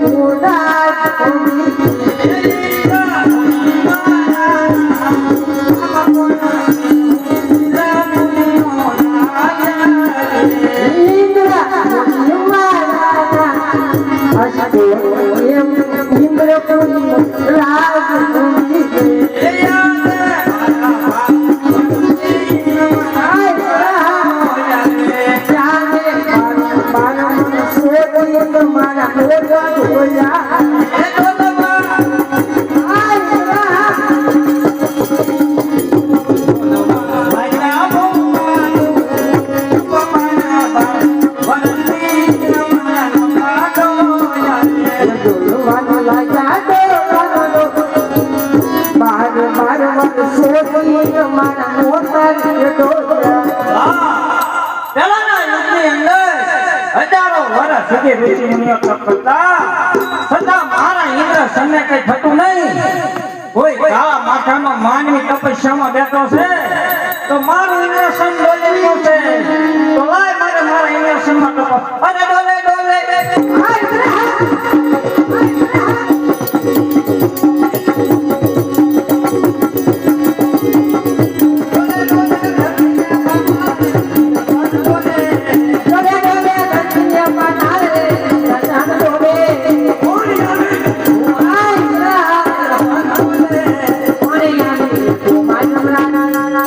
रा I'm not a હજારો સગે ઋષિ મુનિઓ કરતા સદા મારા ઇન્દ્ર સન્ને કઈ થતું નહીં. કોઈ કાળા માથામાં માનવી તપસ્યામાં બેઠો છે, તો મારું ઇન્દ્ર સન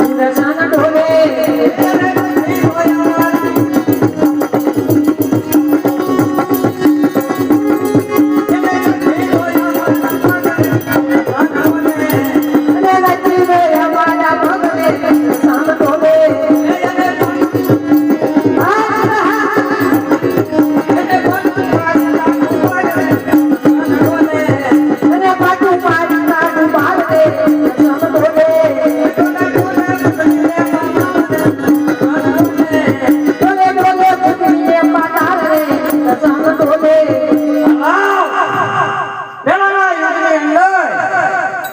Gracias.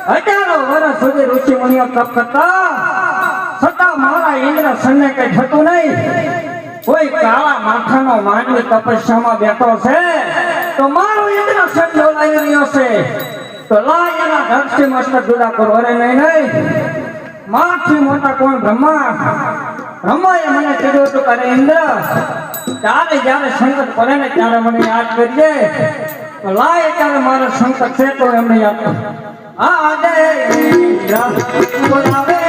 અંદર હજારો વર્ષ સુધી ઋષિ મુનિઓ તપ કરતા છતાં મારા ઇન્દ્ર સનને કઈ થતું નહીં કોઈ કાળા માથાનો માનવી તપસ્યામાં બેઠો છે તો મારો ઇન્દ્ર સન ડોલાઈ રહ્યો છે તો લાય એના ધરતી મસ્તક જુદા કરો અરે નહીં નહીં માથી મોટા કોણ બ્રહ્મા બ્રહ્માએ મને કીધું હતું કે અરે ઇન્દ્ર ત્યારે જ્યારે સંકટ પડે ને ત્યારે મને યાદ કરજે તો લાય ત્યારે મારો સંકટ છે તો એમને યાદ કર. આદે રબ બોલાવે